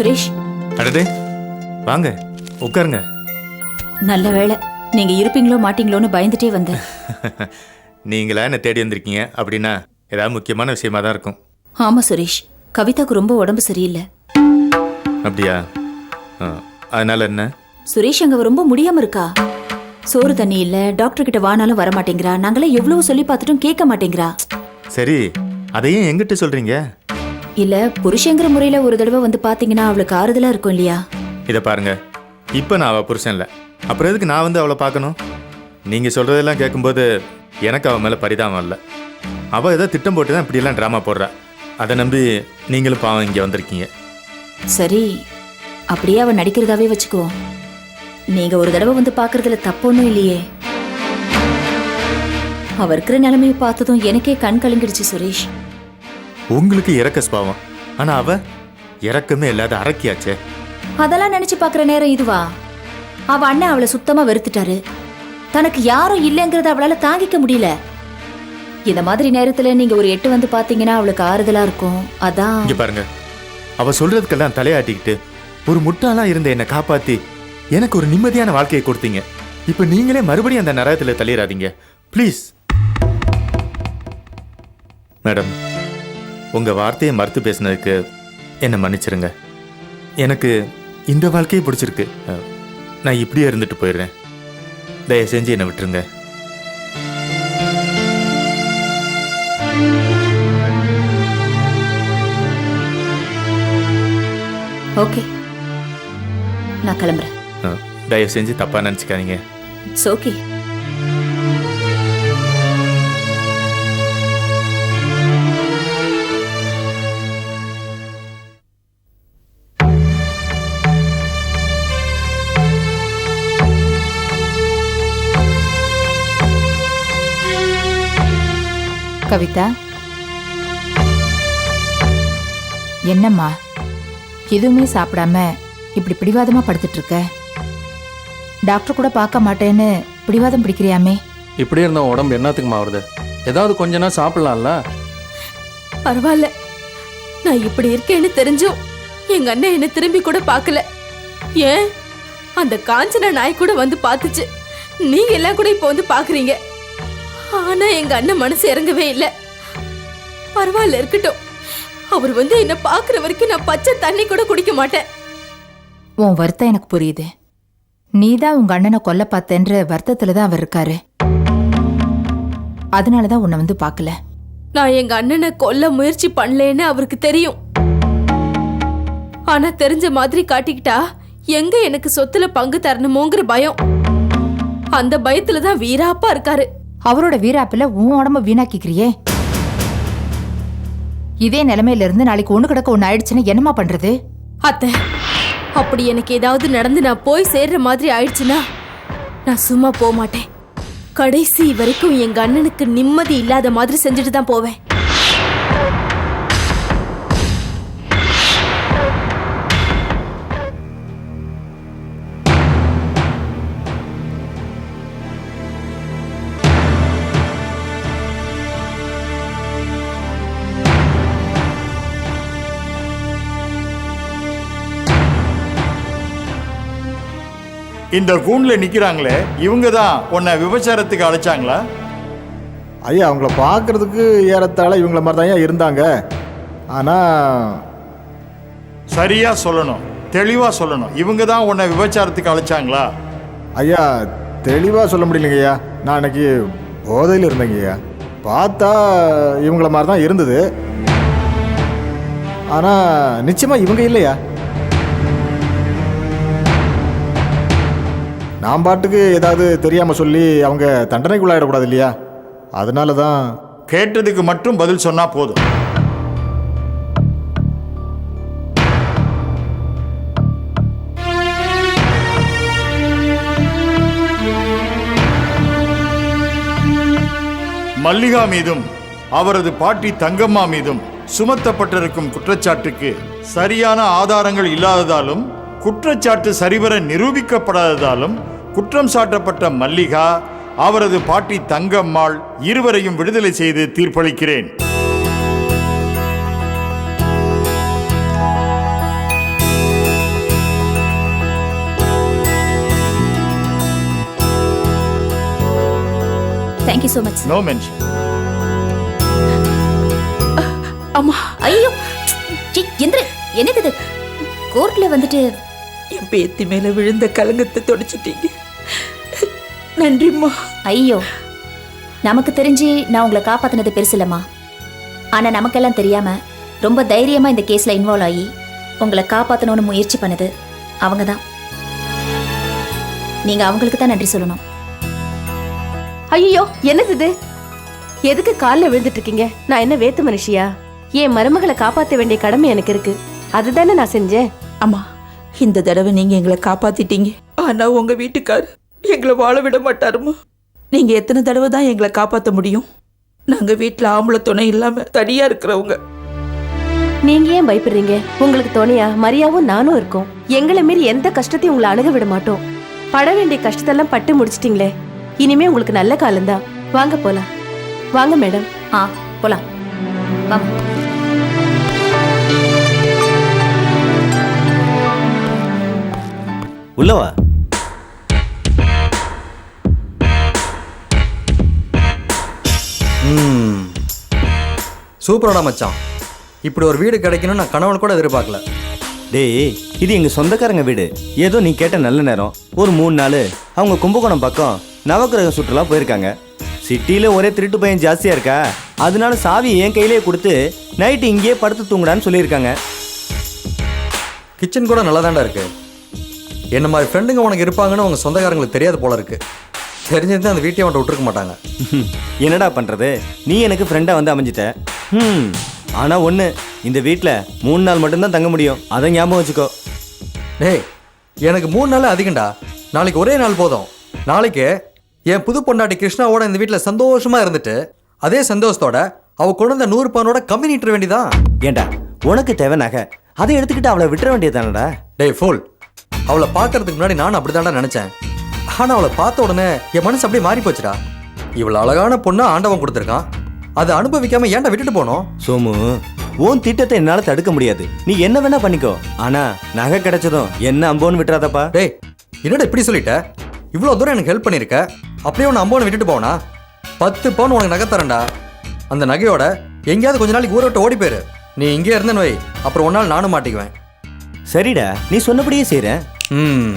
சுரேஷ். அடடே. வாங்க உட்காருங்க. நல்ல வேளை. நீங்க இருப்பீங்களோ மாட்டீங்களோன்னு பயந்துட்டே வந்தேன். நீங்களா என்ன தேடி வந்திருக்கீங்க? அப்படின்னா ஏதாவது முக்கியமான விஷயமா தான் இருக்கும். ஆமா சுரேஷ். கவிதாக்கு ரொம்ப உடம்பு சரியில்லை. அப்படியா? அதனால என்ன? சுரேஷ் அங்க ரொம்ப முடியாம இருக்கா? சோறு தண்ணி இல்ல டாக்டர் கிட்ட வானாலும் வர மாட்டேங்கிறா நாங்களே எவ்வளவு சொல்லி பார்த்துட்டும் கேட்க மாட்டேங்கிறா. சரி அதையும் எங்கிட்ட சொல்றீங்க? இல்ல புருஷங்கிற முறையில ஒரு தடவை வந்து பாத்தீங்கன்னா அவளுக்கு ஆறுதலா இருக்கும் இல்லையா? இதை பாருங்க. இப்போ நான் அவள் புருஷன் இல்லை. அப்புறம் எதுக்கு நான் வந்து அவளை பார்க்கணும்? நீங்கள் சொல்கிறதெல்லாம் கேட்கும்போது எனக்கு அவன் மேலே பரிதாபம் இல்லை. அவள் ஏதோ திட்டம் போட்டு தான் இப்படியெல்லாம் ட்ராமா போடுறா. அதை நம்பி நீங்களும் பாவம் இங்கே வந்திருக்கீங்க. சரி அப்படியே அவ நடிக்கிறதாவே வச்சுக்குவோம் நீங்க ஒரு தடவை வந்து பாக்குறதுல தப்பொன்னும் இல்லையே. அவ இருக்கிற நிலைமையை பார்த்ததும் எனக்கே கண் கலங்கிடுச்சு சுரேஷ். உங்களுக்கு இறக்க சுபாவம். ஆனால் அவ இறக்கமே இல்லாத அரக்கியாச்சே. அதெல்லாம் நினைச்சு பாக்குற நேரம் இதுவா? அவ அண்ணன் அவளை சுத்தமா வெறுத்துட்டாரு. தனக்கு யாரும் இல்லைங்கிறத அவளால தாங்கிக்க முடியல. இந்த மாதிரி நேரத்துல நீங்க ஒரு எட்டு வந்து பாத்தீங்கன்னா அவளுக்கு ஆறுதலா இருக்கும். அதான். இங்கே பாருங்க. அவ சொல்றதுக்கெல்லாம் தலையாட்டிக்கிட்டு ஒரு முட்டாளா இருந்த என்னை காப்பாத்தி எனக்கு ஒரு நிம்மதியான வாழ்க்கையை கொடுத்தீங்க. இப்போ நீங்களே மறுபடியும் அந்த நரகத்தில் தள்ளிடாதீங்க ப்ளீஸ் மேடம் உங்க வார்த்தையை மறுத்து பேசினதுக்கு என்னை மன்னிச்சிருங்க. எனக்கு இந்த வாழ்க்கையை பிடிச்சிருக்கு. நான் இப்படியே இருந்துட்டு போயிடுறேன். தயவு செஞ்சு என்னை விட்டுருங்க. ஓகே. நான் கிளம்புறேன். தயவு செஞ்சு தப்பா நினச்சிக்காதீங்க. It's okay Kavitha? என்னம்மா? எதுவுமே சாப்பிடாம இப்படி பிடிவாதமா படுத்துட்டு இருக்க டாக்டர் கூட பார்க்க மாட்டேன்னு பிடிவாதம் பிடிக்கிறியாமே? இப்படியே இருந்த உடம்பு என்னத்துக்குமா வருது ஏதாவது கொஞ்ச நாள் சாப்பிடலாம்ல? பரவாயில்ல. நான் இப்படி இருக்கேன்னு தெரிஞ்சும் எங்க அண்ணன் என்ன திரும்பி கூட பார்க்கல. ஏன்? அந்த காஞ்சனா நாய் கூட வந்து பார்த்துச்சு. நீங்க எல்லாம் கூட இப்போ வந்து பாக்குறீங்க ஆனா எங்க அண்ணன் மனசு இறங்கவே இல்ல. பரவாயில்ல இருக்கட்டும். அவர் வந்து என்ன பாக்குற வரைக்கும் நான் பச்சை தண்ணி கூட குடிக்க மாட்டேன். உன் வருத்தம் எனக்கு புரியுது. நீதான் உங்க அண்ணனை கொல்ல பார்த்தேன்ற வருத்தத்துல தான் அவர் இருக்காரு. அதனால தான் உன்னை வந்து பார்க்கல. நான் எங்க அண்ணனை கொல்ல முயற்சி பண்ணலேன்னு அவருக்கு தெரியும். ஆனா தெரிஞ்ச மாதிரி காட்டிக்கிட்டா எங்க எனக்கு சொத்துல பங்கு தரணுமோங்கிற பயம். அந்த பயத்துல தான் வீராப்பா இருக்காரு. அவரோட வீராப்பில் உன் உடம்ப வீணாக்கிக்கிறியே. இதே நிலைமையில இருந்து நாளைக்கு ஒண்ணு கிடக்க ஒண்ணு ஆயிடுச்சுன்னா என்னம்மா பண்றது? அத்தை அப்படி எனக்கு ஏதாவது நடந்து நான் போய் சேர்ற மாதிரி ஆயிடுச்சுன்னா நான் சும்மா போக மாட்டேன். கடைசி வரைக்கும் எங்க அண்ணனுக்கு நிம்மதி இல்லாத மாதிரி செஞ்சுட்டு தான் போவேன். இந்த கூண்ல நிக்கிறாங்களே இவங்க தான் உன்னை விபச்சாரத்துக்கு அழைச்சாங்களா? ஐயா அவங்கள பார்க்கறதுக்கு ஏறத்தாழ இவங்கள மாதிரி தான் இருந்தாங்க. ஆனால் சரியா சொல்லணும் தெளிவா சொல்லணும். இவங்க தான் உன்னை விபச்சாரத்துக்கு அழைச்சாங்களா? ஐயா தெளிவாக சொல்ல முடியலைங்க ஐயா. நான் அன்னைக்கு போதையில் இருந்தேங்க ஐயா. பார்த்தா இவங்கள மாதிரி தான் இருந்தது. ஆனால் நிச்சயமாக இவங்க இல்லையா? நான் பாட்டுக்கு ஏதாவது தெரியாமல் சொல்லி அவங்க தண்டனைக்குள்ளாயிடக்கூடாது இல்லையா அதனால தான் கேட்டதுக்கு மட்டும் பதில் சொன்னால் போதும். மல்லிகா மீதும் அவரது பாட்டி தங்கம்மா மீதும் சுமத்தப்பட்டிருக்கும் குற்றச்சாட்டுக்கு சரியான ஆதாரங்கள் இல்லாததாலும் குற்றச்சாட்டு சரிவர நிரூபிக்கப்படாததாலும் குற்றம் சாட்டப்பட்ட மல்லிகா அவரது பாட்டி தங்கம்மாள் இருவரையும் விடுதலை செய்து தீர்ப்பளிக்கிறேன். Thank you so much no mention அம்மா ஐயோ! சி, எந்திரு! என்னது கோர்ட்ல வந்துட்டு என் பேத்தி மேல விழுந்த கலங்கத்தை தொடச்சிட்டீங்க. நன்றிம்மா. ஐயோ. நமக்கு தெரிஞ்சு நான் உங்களை காப்பாத்தினது பெருசு இல்லம்மா. ஆனா நமக்கெல்லாம் தெரியாம ரொம்ப தைரியமா இந்த கேஸ்ல இன்வால்வ் ஆகி உங்களை காப்பாத்தணும்னு முயற்சி பண்ணது அவங்க தான் நீங்க அவங்களுக்கு தான் நன்றி சொல்லணும். ஐயோ என்னது இது? எதுக்கு காலில் விழுந்துட்டு இருக்கீங்க நான் என்ன வேத்து மனுஷியா? என் மருமகளை காப்பாற்ற வேண்டிய கடமை எனக்கு இருக்கு. அதுதானே நான் செஞ்சேன்? அம்மா இந்த தடவை நீங்க எங்களை காப்பாத்திட்டீங்க. ஆனா உங்க வீட்டுக்கார் எங்களை வாழ விட மாட்டாருமா? நீங்க எத்தனை தடவை தான் எங்களை காப்பாத்த முடியும்? நாங்க வீட்ல ஆம்பளை துணை இல்லாம தனியா இருக்கிறவங்க. நீங்க ஏன் பயப்படுறீங்க? உங்களுக்கு துணையா? மரியாவும் நானும் இருக்கோம். எங்களை மீறி எந்த கஷ்டத்தையும் உங்களை அணுக விட மாட்டோம். பட வேண்டிய கஷ்டத்தெல்லாம் பட்டு முடிச்சிட்டீங்களே. இனிமே உங்களுக்கு நல்ல காலம்தான். வாங்க போலாம். வாங்க மேடம். ஆ போலாம். வாமா உள்ளவா சூப்பராடா மச்சான். இப்படி ஒரு வீடு கிடைக்கணும்னு நான் கனவுல கூட எதிர்பார்க்கல. டேய் இது எங்க சொந்தக்காரங்க வீடு. ஏதோ நீ கேட்ட நல்ல நேரம். ஒரு மூணு நாள் அவங்க கும்பகோணம் பக்கம் நவக்கிரக சுற்றுலா போயிருக்காங்க. சிட்டியில் ஒரே திருட்டு பையன் ஜாஸ்தியாக இருக்கா? அதனால சாவி என் கையிலேயே கொடுத்து நைட்டு இங்கேயே படுத்து தூங்குடான்னு சொல்லியிருக்காங்க. கிச்சன் கூட நல்லா இருக்கு. என்ன மாதிரி ஃப்ரெண்டுங்க உனக்கு இருப்பாங்கன்னு உங்க சொந்தக்காரங்களுக்கு தெரியாது போல இருக்கு. தெரிஞ்சிருந்தா அந்த வீட்டையும் அவன்கிட்ட விட்டுருக்க மாட்டாங்க. என்னடா பண்ணுறது நீ எனக்கு ஃப்ரெண்டாக வந்து அமைஞ்சிட்ட. ம் ஆனால் ஒன்று இந்த வீட்டில் மூணு நாள் மட்டும்தான் தங்க முடியும். அதை ஞாபகம் வச்சுக்கோ. டேய் எனக்கு மூணு நாள் அதிகம்டா. நாளைக்கு ஒரே நாள் போதும். நாளைக்கு என் புது பொண்டாட்டி கிருஷ்ணாவோட இந்த வீட்டில் சந்தோஷமா இருந்துட்டு அதே சந்தோஷத்தோட அவ கொண்டு வந்த நூறு பவனோட கம்மி நீட்டுற வேண்டியதான் ஏண்டா உனக்கு தேவை நகை. அதை எடுத்துக்கிட்டு அவளை விட்டுற வேண்டியதானடா டேய் ஃபுல் அவளை பார்க்கறதுக்கு முன்னாடி நானும் அப்படிதான்டா நினைச்சேன். ஆனா அவளை பார்த்த உடனே என் மனசு அப்படியே மாறி போச்சுடா. இவ்வளவு அழகான பொண்ணு ஆண்டவன் கொடுத்துருக்கான். அதை அனுபவிக்காம ஏன்டா விட்டுட்டு போனோம்? சோமு உன் திட்டத்தை என்னால் தடுக்க முடியாது. நீ என்ன வேணா பண்ணிக்கோ. ஆனா நகை கிடைச்சதும் என்ன அம்போன்னு விட்டுறாதப்பா. டேய் என்னடா இப்படி சொல்லிட்ட? இவ்வளோ தூரம் எனக்கு ஹெல்ப் பண்ணியிருக்க அப்படியே உன்னை அம்போனை விட்டுட்டு போனா? பத்து பவுன் உனக்கு நகை தரேன்டா. அந்த நகையோட எங்கேயாவது கொஞ்ச நாளைக்கு ஊரை விட்டு ஓடி போயிரு. நீ இங்கே இருந்தேன்னு வை. அப்புறம் ஒரு நாள் நானும் மாட்டிக்குவேன். சரிடா நீ சொன்னபடியே செய்கிறேன் ம்.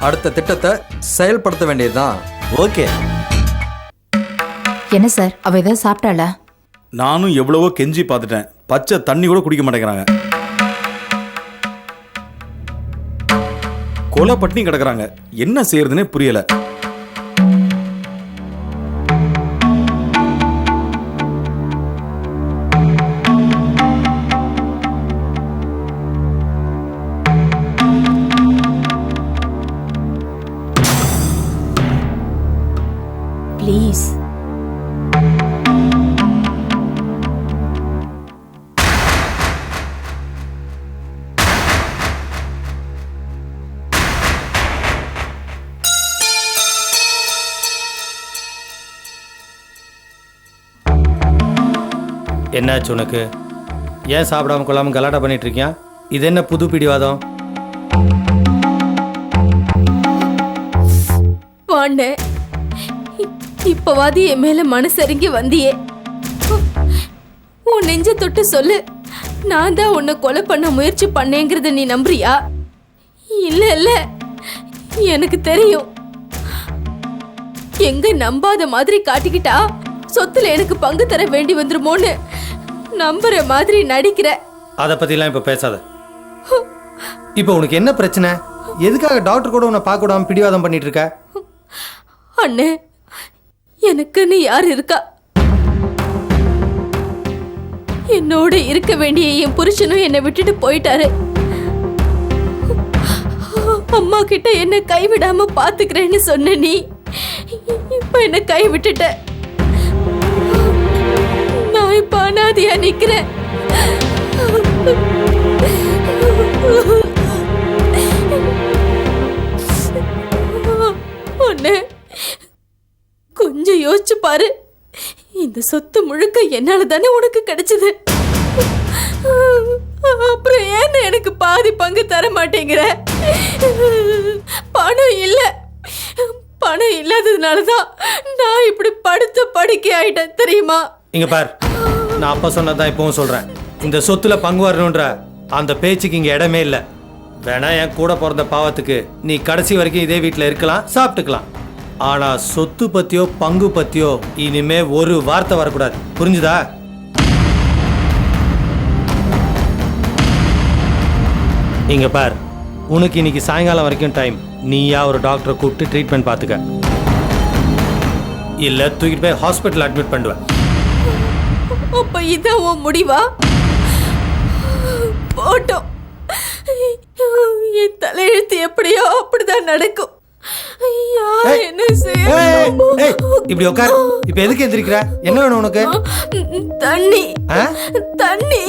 அடுத்த திட்டத்தை செயல்படுத்த வேண்டியதுதான். ஓகே. என்ன சார் அவ ஏதாவது சாப்பிட்டாளா? நானும் எவ்வளவோ கெஞ்சி பார்த்துட்டேன். பச்சை தண்ணி கூட குடிக்க மாட்டேங்கிறாங்க. கொலை பட்டினி கிடக்குறாங்க. என்ன செய்யறதுனே புரியல. என்னாச்சு உனக்கு? ஏன் சாப்பிடாம கொள்ளாம கலாட்டா பண்ணிட்டு இருக்கியா இது என்ன புது பிடிவாதம்? பாண்டே இப்பவாது என் மேல மனசரிங்கி வந்தியே. உன் நெஞ்ச தொட்டு சொல்லு. நான் தான் உன்னை கொலை பண்ண முயற்சி பண்ணேங்கிறத நீ நம்புறியா? இல்ல இல்ல. எனக்கு தெரியும். எங்க நம்பாத மாதிரி காட்டிக்கிட்டா சொத்துல எனக்கு பங்கு தர வேண்டி வந்துருமோன்னு நம்புற மாதிரி நடிக்கிற. அதை பத்திலாம் இப்ப பேசாத. இப்போ உனக்கு என்ன பிரச்சனை? எதுக்காக டாக்டர் கூட உன்னை பார்க்க விடாம பிடிவாதம் பண்ணிட்டு இருக்க அண்ணே எனக்குன்னு யார் இருக்கா? என்னோட இருக்க வேண்டிய என் புருஷனும் என்னை விட்டுட்டு போயிட்டாரு. அம்மா கிட்ட என்ன கைவிடாம பாத்துக்கிறேன்னு சொன்ன நீ இப்ப என்ன கை விட்டுட்ட போய் பண்ணாதியா அனாதையா நிக்கிறேன் ஒண்ணு கொஞ்சம் யோசிச்சு பாரு. இந்த சொத்து முழுக்க என்னால தானே உனக்கு கிடைச்சது. அப்புறம் ஏன் எனக்கு பாதி பங்கு தர மாட்டேங்கிற? பணம் இல்ல. பணம் இல்லாததுனால தான் நான் இப்படி படுத்த படுக்கை ஆயிட்டேன் தெரியுமா? இங்க பார். நான் அப்போ சொன்னதான் இப்பவும் சொல்றேன். இந்த சொத்துல பங்கு வரணுன்ற அந்த பேச்சுக்கு இங்க இடமே இல்ல. வேணா என் கூட பிறந்த பாவத்துக்கு நீ கடைசி வரைக்கும் இதே வீட்டில் இருக்கலாம் சாப்பிட்டுக்கலாம். ஆனா சொத்து பத்தியோ பங்கு பத்தியோ இனிமே ஒரு வார்த்தை வரக்கூடாது. புரிஞ்சுதா? இங்க பார் உனக்கு இன்னைக்கு சாயங்காலம் வரைக்கும் டைம் நீயா ஒரு டாக்டரை கூப்பிட்டு ட்ரீட்மெண்ட் பார்த்துக்க இல்ல தூக்கிட்டு போய் ஹாஸ்பிட்டல் அட்மிட் பண்ணுவேன் அப்ப இதான் உன் முடிவா? போட்டோம். என் தலையெழுத்து எப்படியோ அப்படிதான் நடக்கும். என்ன இப்படி உட்கார் இப்ப எதுக்கு எந்திரிக்கிற? என்ன வேணும் உனக்கு? தண்ணி? தண்ணி.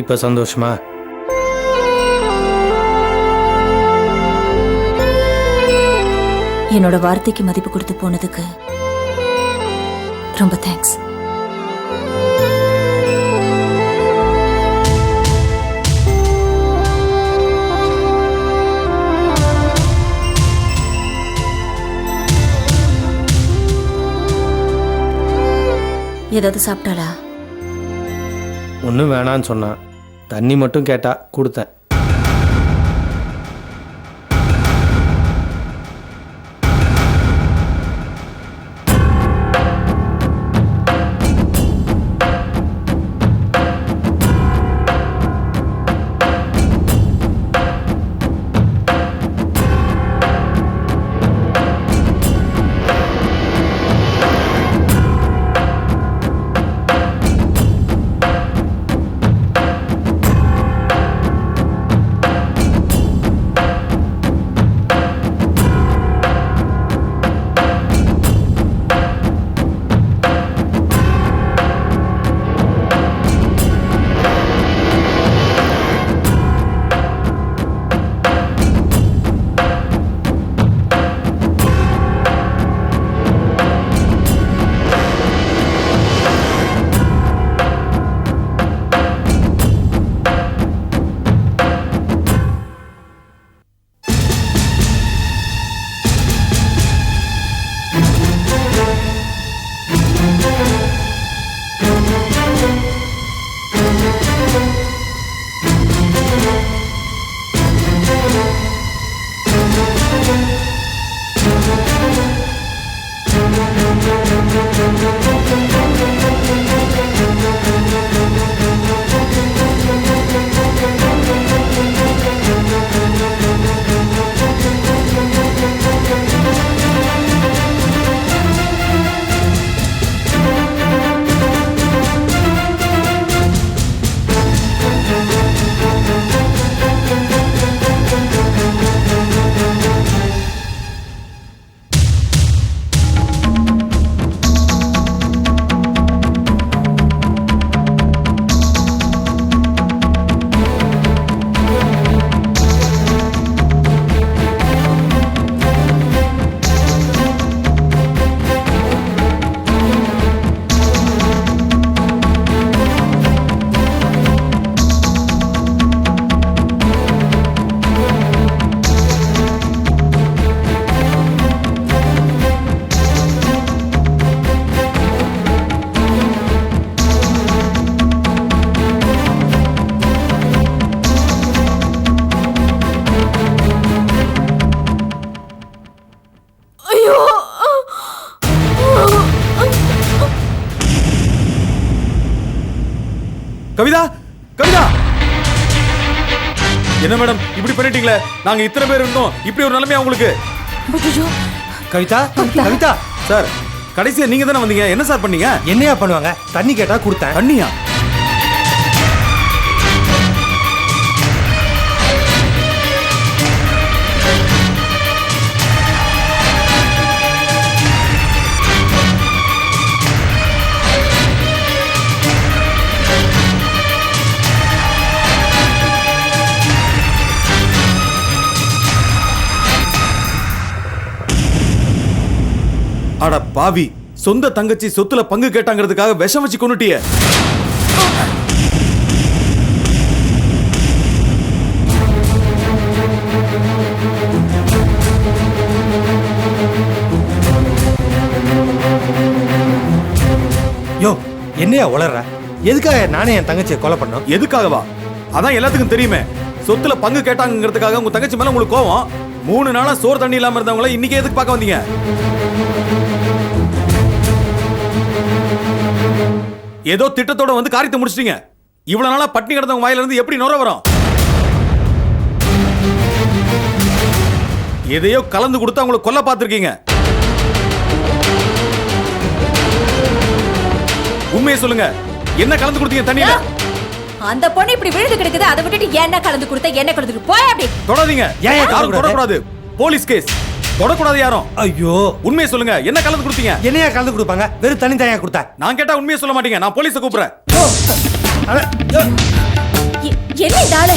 இப்ப சந்தோஷமா? என்னோட வார்த்தைக்கு மதிப்பு கொடுத்து போனதுக்கு ரொம்ப தேங்க்ஸ் ஏதாவது சாப்பிட்டாளா? ஒன்றும் வேணான்னு சொன்னான். தண்ணி மட்டும் கேட்டா கொடுத்தேன். கவிதா கவிதா! என்ன மேடம் இப்படி பண்ணிட்டீங்களே? நாங்க இத்தனை பேர் இருந்தோம். இப்படி ஒரு நிலைமையா உங்களுக்கு? கவிதா கவிதா. சார் கடைசியா நீங்க தானே வந்தீங்க. என்ன சார் பண்ணீங்க? என்னையா பண்ணுவாங்க? தண்ணி கேட்டா கொடுத்தேன். தண்ணியா? பாவி சொந்த தங்கச்சி சொத்துல பங்கு கேட்டாங்கிறதுக்காக விஷம் வச்சு கொண்டுட்டியே யோ என்னையா உளற எதுக்காக நானே என் தங்கச்சியை கொலை பண்ணோம்? எதுக்காகவா? அதான் எல்லாத்துக்கும் தெரியுமே. சொத்துல பங்கு கேட்டாங்கிறதுக்காக உங்க தங்கச்சி மேல உங்களுக்கு கோவம்? மூணு நாளா சோறு தண்ணி இல்லாம இருந்தவங்கள இன்னைக்கு எதுக்கு பார்க்க வந்தீங்க? ஏதோ திட்டத்தோட வந்து காரியத்தை முடிச்சிட்டீங்க. இவ்வளவு நாளா பட்டினி கிடந்தவங்க வாயில இருந்து எப்படி நுர வரும்? எதையோ கலந்து கொடுத்து அவங்கள கொல்ல பார்த்திருக்கீங்க. உண்மையை சொல்லுங்க. என்ன கலந்து கொடுத்தீங்க தண்ணியில? அந்த பொண்ணு இப்படி விழுந்து கிடக்குது அதை விட்டுட்டு என்ன கலந்து கொடுத்த என்ன கலந்து போய் அப்படி. தொடாதீங்க. ஏன் ஏன் யாரும் தொடக்கூடாது. Police case. தொடக்கூடாது யாரும். ஐயோ உண்மையை சொல்லுங்க. என்ன கலந்து கொடுத்தீங்க? என்னையா கலந்து கொடுப்பாங்க? வெறும் தண்ணி தனியா கொடுத்தா? நான் கேட்டா உண்மையை சொல்ல மாட்டீங்க. நான் போலீஸை கூப்பிடுறேன். என்ன இந்த ஆளு?